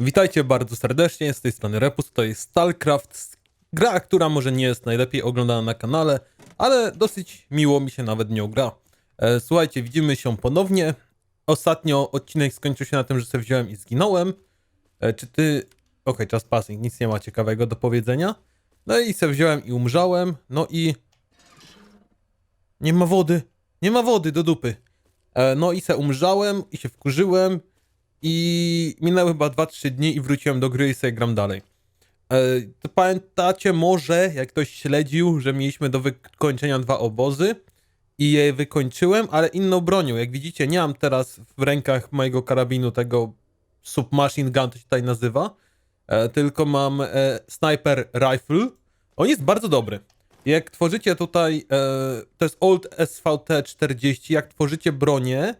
Witajcie bardzo serdecznie, z tej strony Repus, to jest StarCraft, gra, która może nie jest najlepiej oglądana na kanale, ale dosyć miło mi się nawet nią gra. E, Słuchajcie, widzimy się ponownie. Ostatnio odcinek skończył się na tym, że sobie wziąłem i zginąłem. E, Czy ty... Okej, czas passing, nic nie ma ciekawego do powiedzenia. No i sobie wziąłem i umrzałem, no i... Nie ma wody, nie ma wody do dupy. E, No i se umrzałem i się wkurzyłem i minęły chyba 2-3 dni i wróciłem do gry i sobie gram dalej. E, to pamiętacie może, jak ktoś śledził, że mieliśmy do wykończenia dwa obozy i je wykończyłem, ale inną bronią. Jak widzicie, nie mam teraz w rękach mojego karabinu tego submachine gun, to się tutaj nazywa, e, tylko mam e, sniper rifle. On jest bardzo dobry. Jak tworzycie tutaj, to jest Old SVT 40, jak tworzycie bronię,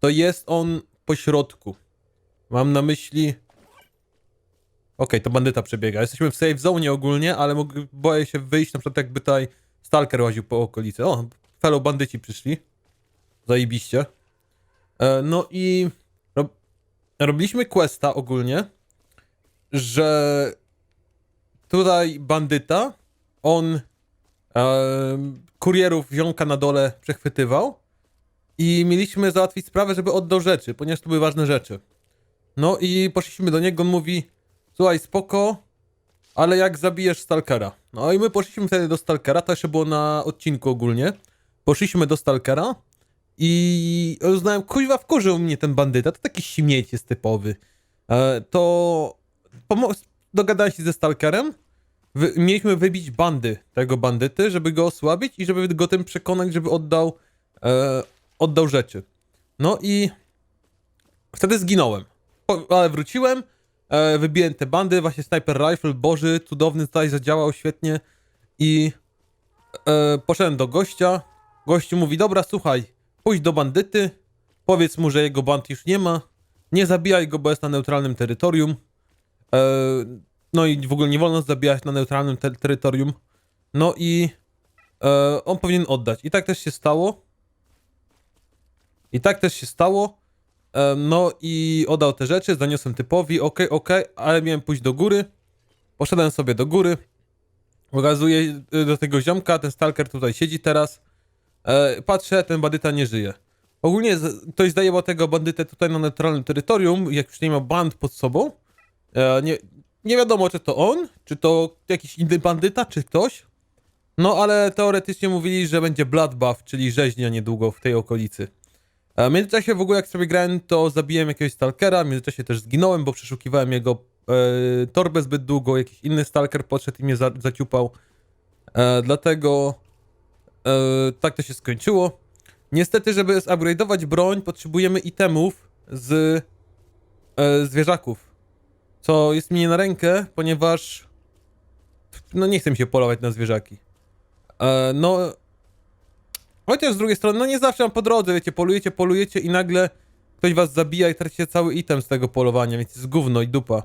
to jest on po środku. Mam na myśli. Okej, to bandyta przebiega. Jesteśmy w safe zone ogólnie, ale mog- boję się wyjść, na przykład jakby tutaj Stalker łaził po okolicy. O, fellow bandyci przyszli. Zajebiście. E, no i rob... robiliśmy questa ogólnie, że tutaj bandyta, on e, kurierów ziomka na dole przechwytywał i mieliśmy załatwić sprawę, żeby oddał rzeczy, ponieważ to były ważne rzeczy. No i poszliśmy do niego, on mówi, słuchaj, spoko, ale jak zabijesz Stalkera? No i my poszliśmy wtedy do Stalkera, to jeszcze było na odcinku ogólnie. Poszliśmy do Stalkera i uznałem, kuźwa, wkurzył mnie ten bandyta, to taki śmieć jest typowy. E, to dogadałem się ze Stalkerem, Wy- mieliśmy wybić bandy tego bandyty, żeby go osłabić i żeby go tym przekonać, żeby oddał, e, oddał rzeczy. No i wtedy zginąłem. Ale wróciłem, e, wybiłem te bandy, właśnie Sniper Rifle, Boży, cudowny tutaj zadziałał świetnie i e, poszedłem do gościa. Gościu mówi, dobra, słuchaj, pójdź do bandyty, powiedz mu, że jego band już nie ma, nie zabijaj go, bo jest na neutralnym terytorium. E, no i w ogóle nie wolno zabijać na neutralnym te terytorium. No i e, on powinien oddać. I tak też się stało. I tak też się stało. E, no i oddał te rzeczy, zaniosłem typowi, okej, okej, ale miałem pójść do góry. Poszedłem sobie do góry. Pokazuję y, do tego ziomka, ten stalker tutaj siedzi teraz. E, patrzę, ten bandyta nie żyje. Ogólnie ktoś zajebał tego bandytę tutaj na neutralnym terytorium, jak już nie ma band pod sobą. E, nie, nie wiadomo, czy to on, czy to jakiś inny bandyta, czy ktoś. No ale teoretycznie mówili, że będzie bloodbath, czyli rzeźnia niedługo w tej okolicy. A W międzyczasie w ogóle jak sobie grałem, to zabiłem jakiegoś stalkera, w międzyczasie też zginąłem, bo przeszukiwałem jego e, torbę zbyt długo, jakiś inny stalker podszedł i mnie za, zaciupał. E, dlatego e, tak to się skończyło. Niestety, żeby zupgrade'ować broń, potrzebujemy itemów z e, zwierzaków. Co jest mi nie na rękę, ponieważ no nie chcę mi się polować na zwierzaki. E, no Chociaż z drugiej strony, no nie zawsze mam po drodze, wiecie, polujecie, polujecie i nagle ktoś was zabija i tracicie cały item z tego polowania, więc jest gówno i dupa.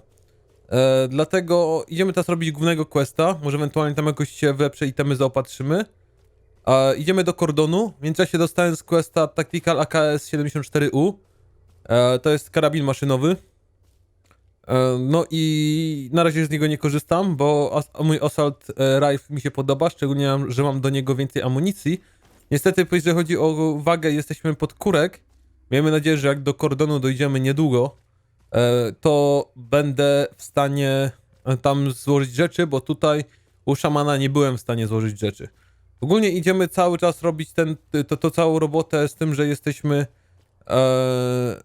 E, dlatego idziemy teraz robić głównego questa, może ewentualnie tam jakoś się w lepsze itemy zaopatrzymy. E, idziemy do kordonu, w międzyczasie dostałem z questa Tactical AKS 74U. E, to jest karabin maszynowy. E, no i na razie z niego nie korzystam, bo mój Assault e, Rifle mi się podoba, szczególnie, że mam do niego więcej amunicji. Niestety, jeżeli chodzi o wagę, jesteśmy pod kurek. Miejmy nadzieję, że jak do kordonu dojdziemy niedługo, e, to będę w stanie e, tam złożyć rzeczy, bo tutaj u szamana nie byłem w stanie złożyć rzeczy. Ogólnie idziemy cały czas robić ten, to, to całą robotę z tym, że jesteśmy e,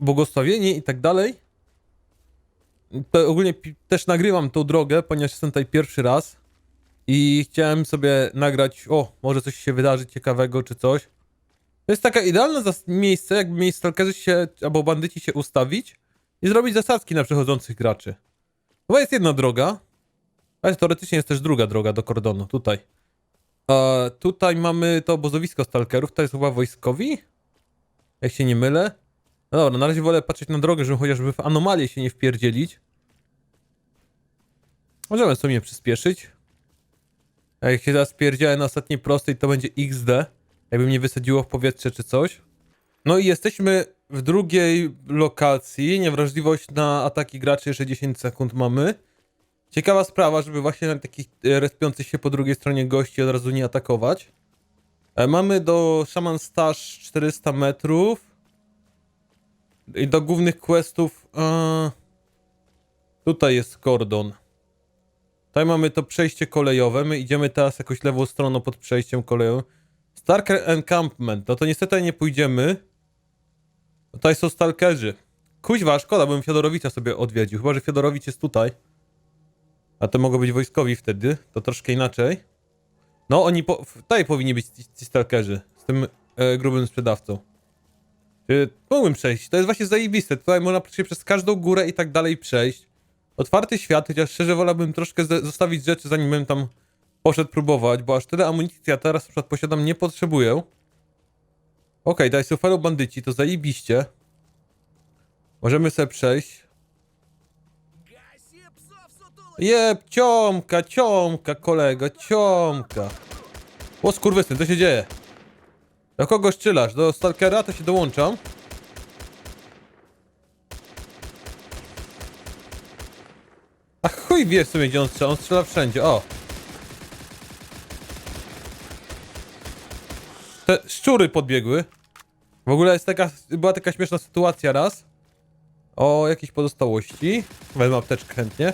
błogosławieni i tak dalej. To ogólnie też nagrywam tą drogę, ponieważ jestem tutaj pierwszy raz. I chciałem sobie nagrać, o, może coś się wydarzy ciekawego czy coś. To jest taka idealne miejsce, jakby mieli stalkerzy się, albo bandyci się ustawić i zrobić zasadzki na przechodzących graczy. Chyba jest jedna droga, ale teoretycznie jest też druga droga do kordonu, tutaj. Tutaj mamy to obozowisko stalkerów, to jest chyba wojskowi? Jak się nie mylę. No dobra, na razie wolę patrzeć na drogę, żeby chociażby w anomalię się nie wpierdzielić. Możemy sobie przyspieszyć. Jak się teraz pierdziałem na ostatniej prostej, to będzie XD. Jakby mnie wysadziło w powietrze czy coś. No i jesteśmy w drugiej lokacji. Niewrażliwość na ataki graczy jeszcze 10 sekund mamy. Ciekawa sprawa, żeby właśnie na takich e, respiących się po drugiej stronie gości od razu nie atakować. E, Mamy do Shaman Stash 400 metrów. I do głównych questów. E, tutaj jest kordon. Tutaj mamy to przejście kolejowe. My idziemy teraz jakoś lewą stroną pod przejściem kolejowym. Stalker Encampment. No to niestety nie pójdziemy. Tutaj są stalkerzy. Kuźwa, szkoda, bym Fiodorowicza sobie odwiedził. Chyba, że Fiodorowicz jest tutaj. A to mogą być wojskowi wtedy. To troszkę inaczej. No, oni po... tutaj powinni być ci, ci stalkerzy. Z tym e, grubym sprzedawcą. Mogłem przejść. To jest właśnie zajebiste. Tutaj można przez każdą górę i tak dalej przejść. Otwarty świat, chociaż szczerze wolałbym troszkę zostawić rzeczy, zanim bym tam poszedł próbować, bo aż tyle amunicji ja teraz na przykład posiadam, nie potrzebuję. Okej, tutaj są fellow bandyci, to zajebiście. Możemy sobie przejść. Jeb, ciomka, ciomka, kolego, ciomka. O skurwysyn, co się dzieje? Do kogo strzelasz? Do Stalkera? To się dołączam. A chuj wie w sumie gdzie on strzela, on strzela wszędzie, o. Te szczury podbiegły. W ogóle jest taka, była taka śmieszna sytuacja raz. O jakiejś pozostałości. Wezmę apteczkę chętnie.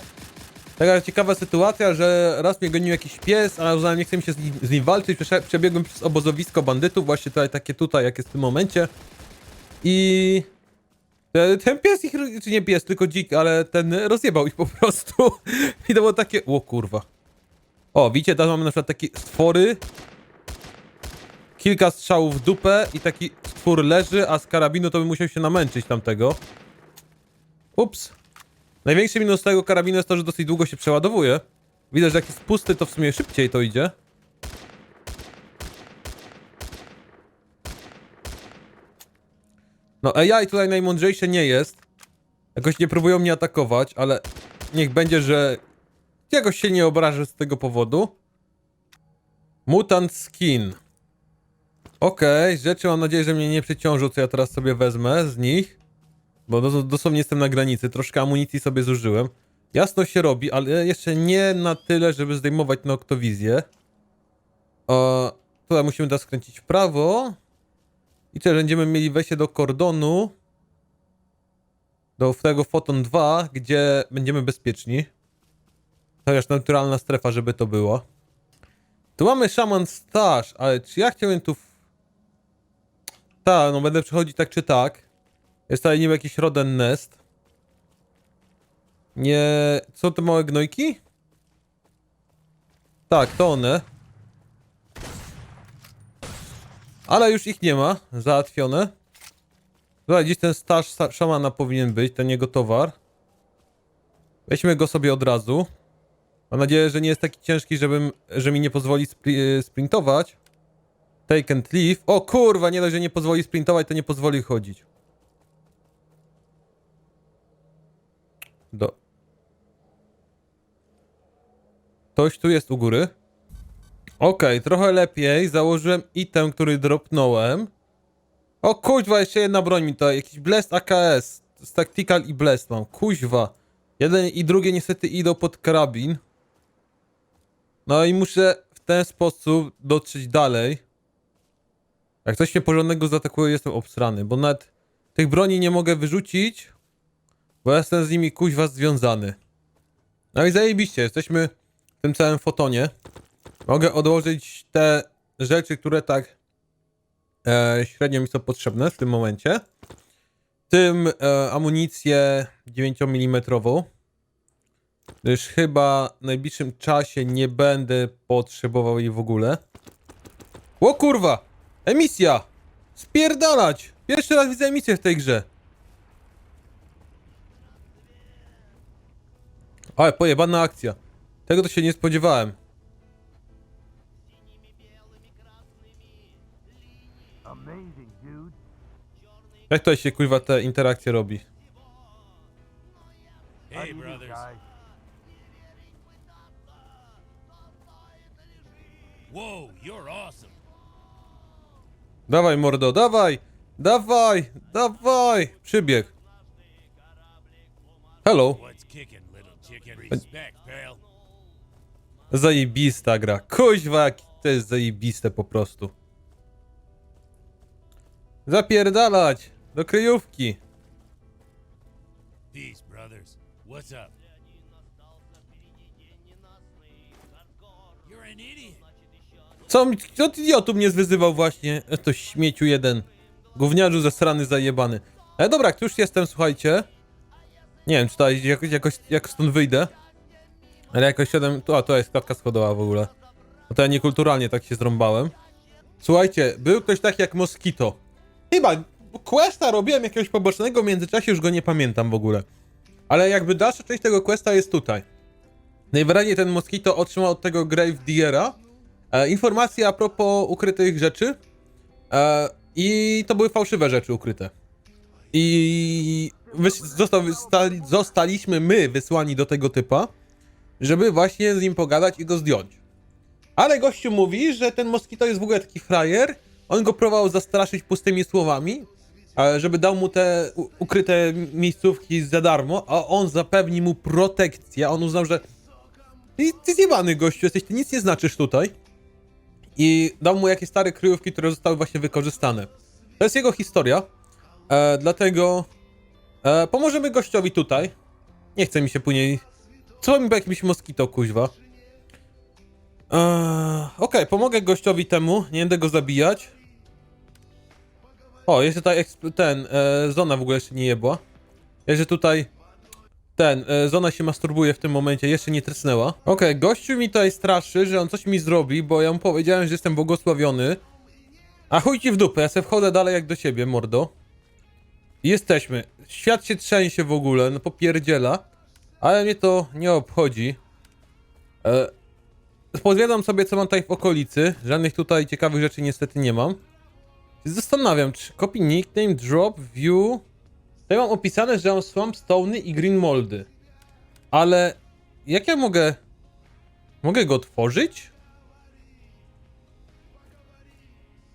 Taka ciekawa sytuacja, że raz mnie gonił jakiś pies, a uznałem, nie chce mi się z nim, z nim walczyć. Przebiegłem przez obozowisko bandytów, właśnie tutaj, takie tutaj, jak jest w tym momencie. I ten pies ich, czy nie pies, tylko dzik, ale ten rozjebał ich po prostu. I to było takie, o kurwa. O, widzicie, tam mamy na przykład takie stwory. Kilka strzałów w dupę i taki stwór leży, a z karabinu to by musiał się namęczyć tamtego. Ups. Największy minus tego karabinu jest to, że dosyć długo się przeładowuje. Widać, że jak jest pusty, to w sumie szybciej to idzie. No AI tutaj najmądrzejsze nie jest. Jakoś nie próbują mnie atakować, ale niech będzie, że jakoś się nie obrażę z tego powodu. Mutant skin. Okej, rzeczy mam nadzieję, że mnie nie przeciążą, co ja teraz sobie wezmę z nich. Bo dos- dosłownie jestem na granicy, troszkę amunicji sobie zużyłem. Jasno się robi, ale jeszcze nie na tyle, żeby zdejmować noktowizję. O, tutaj musimy teraz skręcić w prawo. I teraz będziemy mieli wejście do kordonu. Do tego Photon 2, gdzie będziemy bezpieczni. Chociaż naturalna strefa, żeby to było. Tu mamy Shaman Stash, ale czy ja chciałem tu... Tak, no będę przechodzić tak czy tak. Jest tutaj niby jakiś Roden Nest. Nie... Są te małe gnojki? Tak, to one. Ale już ich nie ma. Załatwione. Tutaj gdzieś ten staż szamana powinien być, ten jego towar. Weźmy go sobie od razu. Mam nadzieję, że nie jest taki ciężki, żebym, że mi nie pozwoli spri- sprintować. Take and leave. O kurwa, nie dość, że nie pozwoli sprintować, to nie pozwoli chodzić. Do... Ktoś tu jest u góry. Okej, trochę lepiej. Założyłem item, który dropnąłem. O kuźwa, jeszcze jedna broń mi to. Jakiś Blast AKS. Z Tactical i Blast mam. Kuźwa. Jeden i drugie niestety idą pod karabin. No i muszę w ten sposób dotrzeć dalej. Jak coś mnie porządnego zaatakuje, jestem obsrany, bo nawet tych broni nie mogę wyrzucić, bo jestem z nimi kuźwa związany. No i zajebiście, jesteśmy w tym całym fotonie. Mogę odłożyć te rzeczy, które tak e, średnio mi są potrzebne w tym momencie. Tym e, amunicję 9 mm. Gdyż chyba w najbliższym czasie nie będę potrzebował jej w ogóle. O kurwa! Emisja! Spierdalać! Pierwszy raz widzę emisję w tej grze. Ale pojebana akcja. Tego to się nie spodziewałem. Jak tutaj się kurwa te interakcje robi? Do, brothers. Whoa, you're awesome. Dawaj mordo, dawaj! Dawaj, dawaj! Przybieg. Hello. What's kicking, little chicken? Respect, pal. Zajebista gra. Kuźwa, to jest zajebiste po prostu. Zapierdalać! Do kryjówki. Peace, brothers. What's up? You're an idiot. Co, co ty idiotu mnie zwyzywał właśnie? E, To śmieciu jeden. Gówniarzu zasrany zajebany. Ale dobra, tu już jestem, słuchajcie. Nie wiem, czy to jakoś, jakoś jak stąd wyjdę. Ale jakoś siedem. Tu, a to jest klatka schodowa w ogóle. No to ja niekulturalnie tak się zrąbałem. Słuchajcie, był ktoś taki jak Moskito. Chyba questa robiłem jakiegoś pobocznego w międzyczasie, już go nie pamiętam w ogóle. Ale jakby dalsza część tego questa jest tutaj. Najwyraźniej ten Moskito otrzymał od tego Grave Diera e, informacje a propos ukrytych rzeczy. E, I to były fałszywe rzeczy ukryte. I został, zostali, zostaliśmy my wysłani do tego typa, żeby właśnie z nim pogadać i go zdjąć. Ale gościu mówi, że ten Moskito jest w ogóle taki frajer. On go próbował zastraszyć pustymi słowami, e, żeby dał mu te ukryte miejscówki za darmo, a on zapewni mu protekcję. On uznał, że ty, ty zjebany gościu jesteś, ty nic nie znaczysz tutaj. I dał mu jakieś stare kryjówki, które zostały właśnie wykorzystane. To jest jego historia, e, dlatego e, pomożemy gościowi tutaj. Nie chce mi się później... Co mi po jakimś moskito, kuźwa? Eee, Okej, pomogę gościowi temu, nie będę go zabijać. O, jeszcze eksp- ten, e, zona w ogóle jeszcze nie jebła. Jeszcze tutaj ten, e, zona się masturbuje w tym momencie, jeszcze nie trysnęła. Okej, gościu mi tutaj straszy, że on coś mi zrobi, bo ja mu powiedziałem, że jestem błogosławiony. A chuj ci w dupę, ja se wchodzę dalej jak do siebie, mordo. Jesteśmy. Świat się trzęsie w ogóle, no popierdziela. Ale mnie to nie obchodzi. E, Pozwiadam sobie, co mam tutaj w okolicy. Żadnych tutaj ciekawych rzeczy niestety nie mam. Zastanawiam, czy copy nickname, drop, view... Tutaj mam opisane, że mam swamp stony i green moldy. Ale jak ja mogę... Mogę go otworzyć?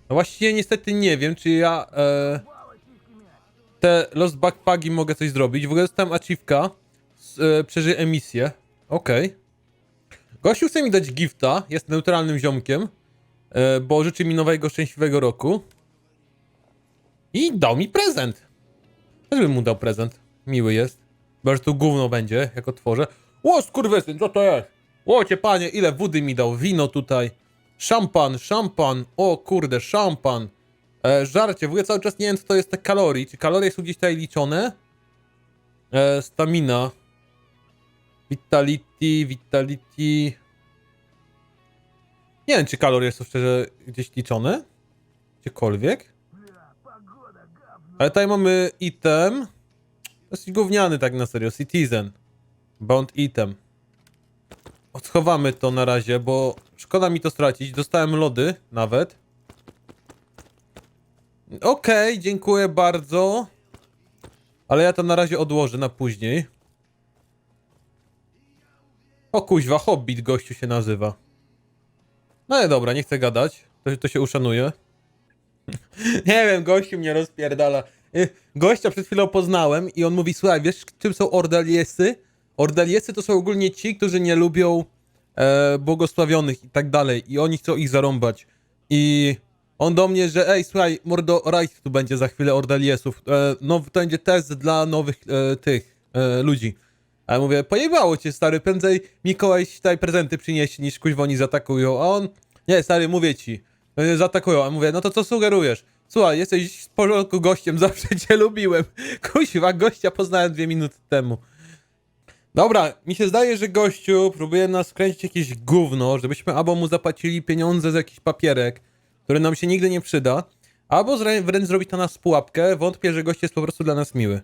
No właściwie niestety nie wiem, czy ja... E, te Lost Backpagi mogę coś zrobić. W ogóle dostałem achievka. E, przeżyj emisję. Okej. Gościu chce mi dać gifta, jest neutralnym ziomkiem, e, bo życzy mi nowego, szczęśliwego roku. I dał mi prezent. Też bym mu dał prezent. Miły jest. Bo że tu gówno będzie, jak otworzę. Ło, skurwysyn, co to jest? Łocie panie, ile wody mi dał? Wino tutaj. Szampan, szampan. O kurde, szampan. E, żarcie, w ogóle cały czas nie wiem, co to jest te kalorii. Czy kalorie są gdzieś tutaj liczone? E, stamina. Vitality, Vitality. Nie wiem, czy kalorie są szczerze gdzieś liczone. Gdziekolwiek. Ale tutaj mamy item. Dosyć gówniany tak na serio. Citizen. Bound item. Odchowamy to na razie, bo szkoda mi to stracić. Dostałem lody nawet. Okej, dziękuję bardzo. Ale ja to na razie odłożę na później. O kuźwa, Hobbit gościu się nazywa. No ale dobra, nie chcę gadać. To, to się uszanuje. nie wiem, gościu mnie rozpierdala. Y, Gościa przed chwilą poznałem i on mówi, słuchaj, wiesz czym są Ordaliesy? Ordaliesy to są ogólnie ci, którzy nie lubią e, błogosławionych i tak dalej. I oni chcą ich zarąbać. I on do mnie, że ej, słuchaj, Mordo Rice tu będzie za chwilę Ordaliesów. E, no, to będzie test dla nowych e, tych e, ludzi. A ja mówię, pojebało cię, stary, prędzej Mikołaj tutaj prezenty przyniesie, niż kuźwa oni zaatakują. A on, nie, stary, mówię ci, e, zaatakują. A mówię, no to co sugerujesz? Słuchaj, jesteś w porządku gościem, zawsze cię lubiłem. Kuźwa, gościa poznałem dwie minuty temu. Dobra, mi się zdaje, że gościu próbuje nas kręcić jakieś gówno, żebyśmy albo mu zapłacili pieniądze za jakiś papierek, który nam się nigdy nie przyda, albo wręcz zrobić to nas pułapkę. Wątpię, że gość jest po prostu dla nas miły.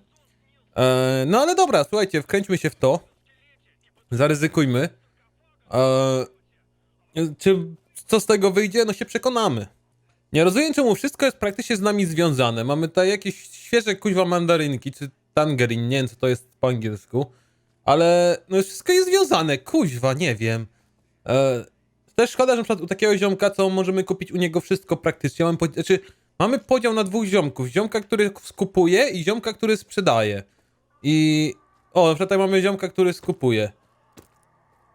Eee, no ale dobra, słuchajcie, wkręćmy się w to. Zaryzykujmy. Eee, czy co z tego wyjdzie? No się przekonamy. Nie rozumiem, czemu wszystko jest praktycznie z nami związane. Mamy tutaj jakieś świeże kuźwa mandarynki, czy tangerin, nie wiem co to jest po angielsku. Ale no wszystko jest związane, kuźwa, nie wiem. Eee, też szkoda, że na przykład u takiego ziomka, co możemy kupić u niego wszystko praktycznie. Mam po... Znaczy, mamy podział na dwóch ziomków. Ziomka, który skupuje i ziomka, który sprzedaje. I... O, na przykład tutaj mamy ziomka, który skupuje.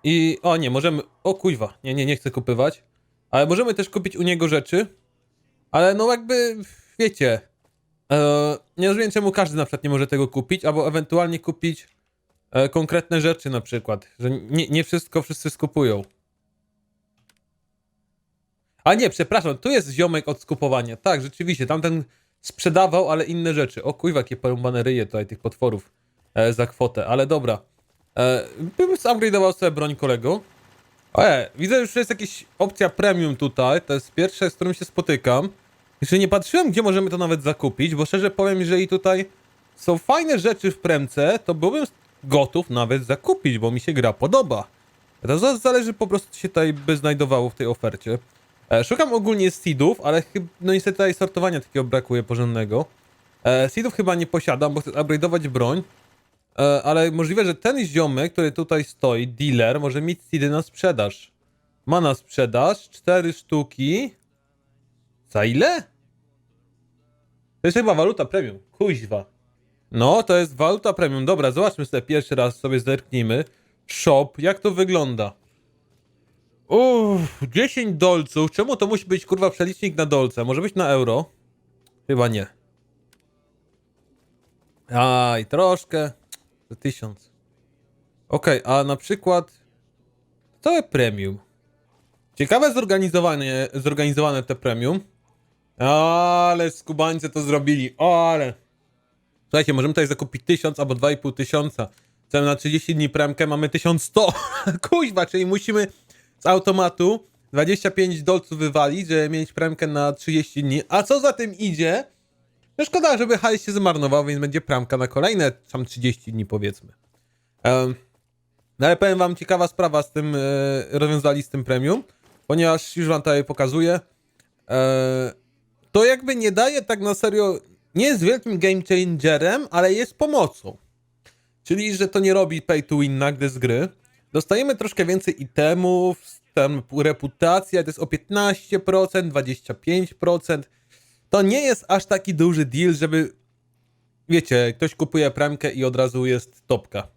I... O nie, możemy... O kuźwa, nie, nie, nie chcę kupywać. Ale możemy też kupić u niego rzeczy. Ale no jakby, wiecie... E, nie rozumiem, czemu każdy na przykład nie może tego kupić, albo ewentualnie kupić e, konkretne rzeczy na przykład. Że nie, nie wszystko wszyscy skupują. A nie, przepraszam, tu jest ziomek od skupowania. Tak, rzeczywiście, tamten sprzedawał, ale inne rzeczy. O kuźwa, jakie porąbane ryje tutaj tych potworów e, za kwotę, ale dobra. E, bym upgrade'ował sobie broń kolego. E, widzę, że już jest jakaś opcja premium tutaj. To jest pierwsze, z którym się spotykam. Jeszcze nie patrzyłem, gdzie możemy to nawet zakupić, bo szczerze powiem, jeżeli tutaj są fajne rzeczy w premce, to byłbym gotów nawet zakupić, bo mi się gra podoba. To za- zależy po prostu, co się tutaj by znajdowało w tej ofercie. E, szukam ogólnie seedów, ale no niestety tutaj sortowania takiego brakuje porządnego. E, seedów chyba nie posiadam, bo chcę upgrade'ować broń. E, ale możliwe, że ten ziomek, który tutaj stoi, dealer, może mieć seedy na sprzedaż. Ma na sprzedaż 4 sztuki. Za ile? To jest chyba waluta premium. Kuźwa. No, to jest waluta premium. Dobra, zobaczmy sobie pierwszy raz, sobie zerknijmy. Shop, jak to wygląda? Uff, 10 dolców. Czemu to musi być kurwa przelicznik na dolce? Może być na euro? Chyba nie. Aj, troszkę. Za 1000. Okej, a na przykład całe premium. Ciekawe zorganizowanie, zorganizowane te premium. Ale skubańcy to zrobili. Ale. Słuchajcie, możemy tutaj zakupić 1000 albo 2500 tysiąca. Chcemy na 30 dni premkę, mamy 1100. Kuźwa, czyli musimy z automatu 25 dolców wywalić, żeby mieć premkę na 30 dni. A co za tym idzie? No szkoda, żeby hajs się zmarnował, więc będzie premka na kolejne tam 30 dni powiedzmy. Em, no ale powiem wam, ciekawa sprawa z tym, e, rozwiązali z tym premium, ponieważ już wam tutaj pokazuję. E, to jakby nie daje tak na serio, nie jest wielkim game changerem, ale jest pomocą. Czyli, że to nie robi pay to win nagle z gry. Dostajemy troszkę więcej itemów, tam reputacja to jest o 15%, 25%. To nie jest aż taki duży deal, żeby wiecie, ktoś kupuje premkę i od razu jest topka.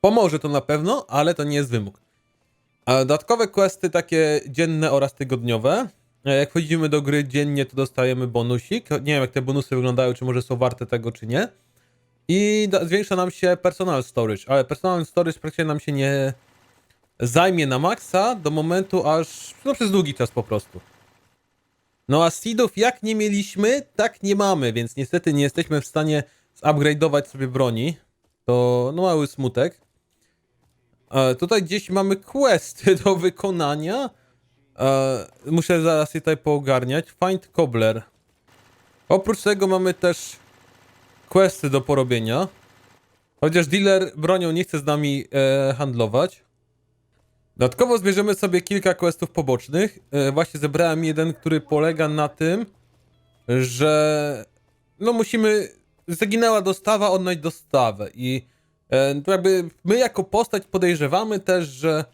Pomoże to na pewno, ale to nie jest wymóg. A dodatkowe questy takie dzienne oraz tygodniowe. E, Jak wchodzimy do gry dziennie, to dostajemy bonusik. Nie wiem, jak te bonusy wyglądają, czy może są warte tego, czy nie. I zwiększa nam się personal storage, ale personal storage praktycznie nam się nie zajmie na maksa do momentu aż, no przez długi czas po prostu. No a seedów jak nie mieliśmy, tak nie mamy, więc niestety nie jesteśmy w stanie zupgrade'ować sobie broni. To no mały smutek. E, tutaj gdzieś mamy questy do wykonania. E, muszę zaraz je tutaj poogarniać. Find Cobbler. Oprócz tego mamy też questy do porobienia. Chociaż dealer bronią nie chce z nami e, handlować. Dodatkowo zbierzemy sobie kilka questów pobocznych. E, właśnie zebrałem jeden, który polega na tym, że no musimy. Zaginęła dostawa, odnaleźć dostawę. I e, to jakby my jako postać podejrzewamy też, że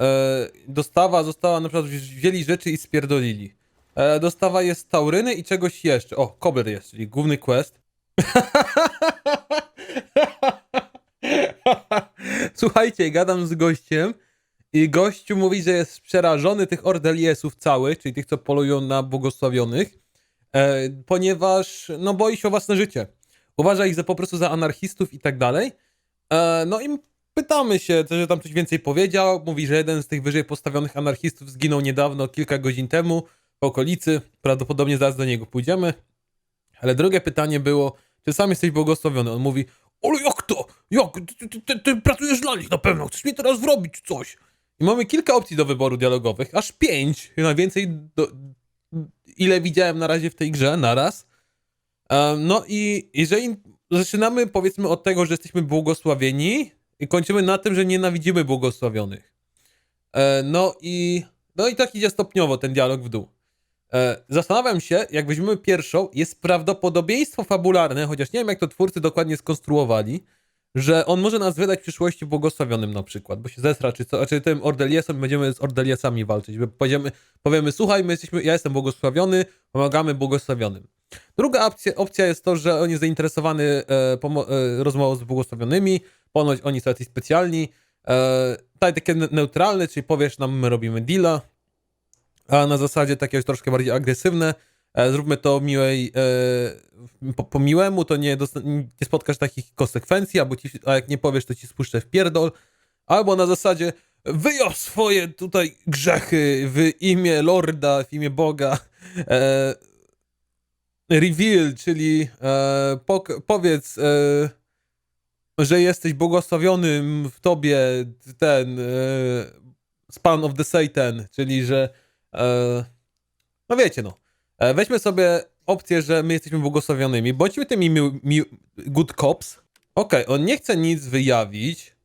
e, dostawa została na przykład wzięli rzeczy i spierdolili. E, dostawa jest Tauryny i czegoś jeszcze. O, Cobbler jest, czyli główny quest. Słuchajcie, gadam z gościem i gościu mówi, że jest przerażony tych Ordeliesów całych, czyli tych, co polują na błogosławionych, e, ponieważ no boi się o własne życie. Uważa ich za po prostu za anarchistów i tak dalej. E, no i pytamy się, że tam coś więcej powiedział. Mówi, że jeden z tych wyżej postawionych anarchistów zginął niedawno, kilka godzin temu w okolicy. Prawdopodobnie zaraz do niego pójdziemy. Ale drugie pytanie było, czy sam jesteś błogosławiony? On mówi, ale jak to? Jak? Ty, ty, ty, ty pracujesz dla nich na pewno, chcesz mi teraz wrobić coś. I mamy kilka opcji do wyboru dialogowych, aż pięć, najwięcej, do, ile widziałem na razie w tej grze, naraz. No i jeżeli zaczynamy powiedzmy od tego, że jesteśmy błogosławieni i kończymy na tym, że nienawidzimy błogosławionych. E, no i no i tak idzie stopniowo ten dialog w dół. E, zastanawiam się, jak weźmiemy pierwszą, jest prawdopodobieństwo fabularne, chociaż nie wiem jak to twórcy dokładnie skonstruowali, że on może nas wydać w przyszłości błogosławionym na przykład, bo się zesra, czy co, czy tym Ordeliesem będziemy z Ordeliesami walczyć, powiemy, powiemy, słuchaj, my jesteśmy, ja jestem błogosławiony, pomagamy błogosławionym. Druga opcja, opcja jest to, że on jest zainteresowany e, pomo- e, rozmową z błogosławionymi, ponoć oni są jacyś specjalni, e, tutaj takie ne- neutralne, czyli powiesz nam, my robimy deala, a na zasadzie takie już troszkę bardziej agresywne, zróbmy to miłej, e, po, po miłemu, to nie, nie spotkasz takich konsekwencji, albo ci, a jak nie powiesz, to ci spuszczę w pierdol, albo na zasadzie wyjął swoje tutaj grzechy w imię Lorda, w imię Boga, e, reveal, czyli e, pok- powiedz, e, że jesteś błogosławionym w tobie ten e, Spawn of the Satan, czyli że e, no wiecie no, e, weźmy sobie opcję, że my jesteśmy błogosławionymi, bądźmy tymi mi, mi, good cops. Okej, on nie chce nic wyjawić,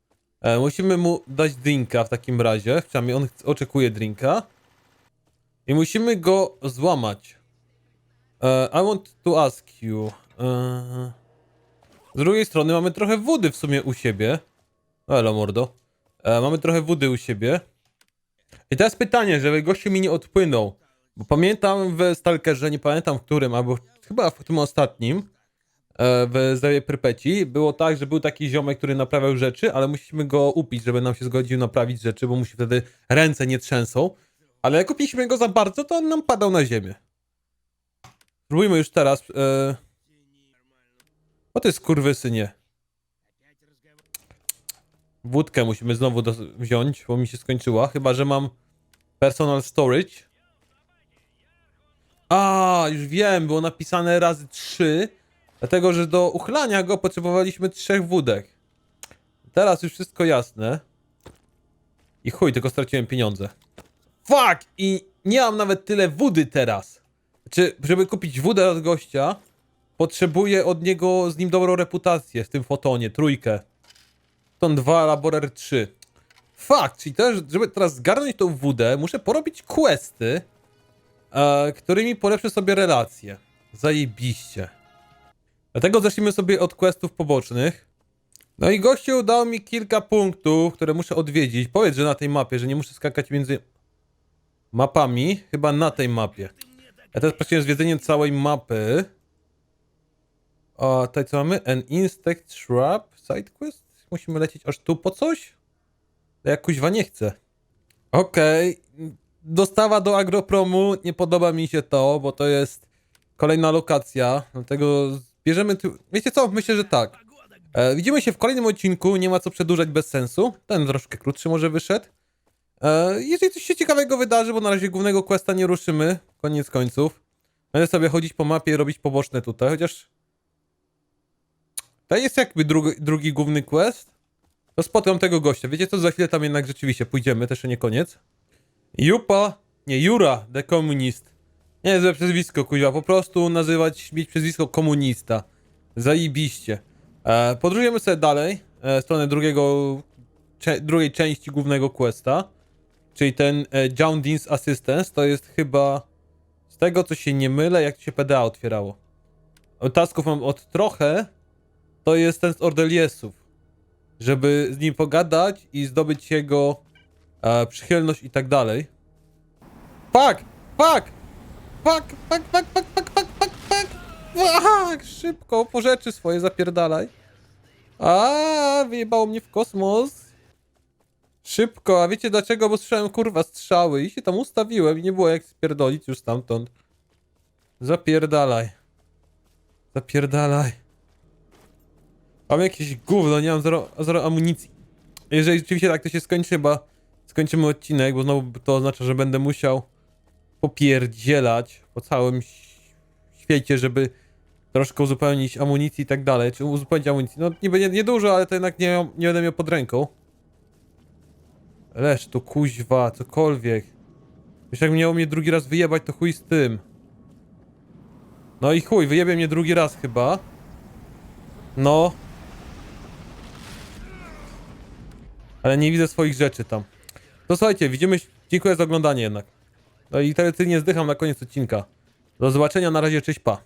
e, musimy mu dać drinka w takim razie, przynajmniej on oczekuje drinka i musimy go złamać. E, I want to ask you. e, z drugiej strony mamy trochę wody w sumie u siebie. O, Elo mordo. E, mamy trochę wody u siebie. I teraz pytanie, żeby gościu mi nie odpłynął. Bo pamiętam w Stalkerze, nie pamiętam w którym, albo chyba w tym ostatnim, e, w Zewie Prypeci, było tak, że był taki ziomek, który naprawiał rzeczy, ale musimy go upić, żeby nam się zgodził naprawić rzeczy, bo mu się wtedy ręce nie trzęsą. Ale jak upiliśmy go za bardzo, to on nam padał na ziemię. Spróbujmy już teraz. E... O ty skurwysynie. Wódkę musimy znowu wziąć, bo mi się skończyła. Chyba, że mam personal storage. A, już wiem, było napisane razy trzy, dlatego że do uchlania go potrzebowaliśmy trzech wódek. Teraz już wszystko jasne. I chuj, tylko straciłem pieniądze. Fuck! I nie mam nawet tyle wody teraz. Znaczy, żeby kupić wódę od gościa, potrzebuję od niego z nim dobrą reputację w tym fotonie, trójkę. Ton 2, Laborer 3. Fuck, czyli też, żeby teraz zgarnąć tą wódę, muszę porobić questy, e, którymi polepszę sobie relacje. Zajebiście. Dlatego zacznijmy sobie od questów pobocznych. No i gościu dał mi kilka punktów, które muszę odwiedzić. Powiedz, że na tej mapie, że nie muszę skakać między mapami. Chyba na tej mapie. Ja teraz pracuję zwiedzenie całej mapy. O, tutaj co mamy? An insect shrub side quest? Musimy lecieć aż tu po coś? To ja kuźwa nie chcę. Okej. Dostawa do agropromu. Nie podoba mi się to, bo to jest kolejna lokacja. Dlatego bierzemy tu... Wiecie co? Myślę, że tak. E, widzimy się w kolejnym odcinku. Nie ma co przedłużać bez sensu. Ten troszkę krótszy może wyszedł. E, jeżeli coś się ciekawego wydarzy, bo na razie głównego questa nie ruszymy, koniec końców. Będę sobie chodzić po mapie i robić poboczne tutaj, chociaż... To jest jakby drugi, drugi główny quest. To spotkam tego gościa. Wiecie co, za chwilę tam jednak rzeczywiście pójdziemy, też nie koniec. Jupa, nie, Jura, the komunist. Nie, złe przezwisko, kuźwa, po prostu nazywać, mieć przezwisko komunista. Zajebiście. E, podróżujemy sobie dalej, e, stronę drugiego, cze, drugiej części głównego questa. Czyli ten e, John Dean's Assistance to jest chyba z tego co się nie mylę, jak się PDA otwierało. Tasków mam od trochę, to jest ten z Ordeliesów. Żeby z nim pogadać i zdobyć jego e, przychylność i tak dalej. Fuck! Fuck! Fuck! Fuck! Fuck! Fuck! Fuck! Fuck! Fuck! Fuck! Szybko, po rzeczy swoje zapierdalaj. A, wyjebało mnie w kosmos. Szybko, a wiecie dlaczego? Bo słyszałem kurwa strzały i się tam ustawiłem i nie było jak spierdolić już stamtąd. Zapierdalaj. Zapierdalaj. Mam jakieś gówno, nie mam zero, zero amunicji. Jeżeli rzeczywiście tak to się skończy, chyba skończymy odcinek, bo znowu to oznacza, że będę musiał popierdzielać po całym świecie, żeby troszkę uzupełnić amunicji i tak dalej. Czy uzupełnić amunicji? No niby nie, nie dużo, ale to jednak nie, nie będę miał pod ręką. Leż tu kuźwa, cokolwiek. Już jak miało mnie drugi raz wyjebać, to chuj z tym. No i chuj, wyjebie mnie drugi raz chyba. No. Ale nie widzę swoich rzeczy tam. To słuchajcie, widzimy się. Dziękuję za oglądanie jednak. No i tradycyjnie zdycham na koniec odcinka. Do zobaczenia, na razie, cześć, pa.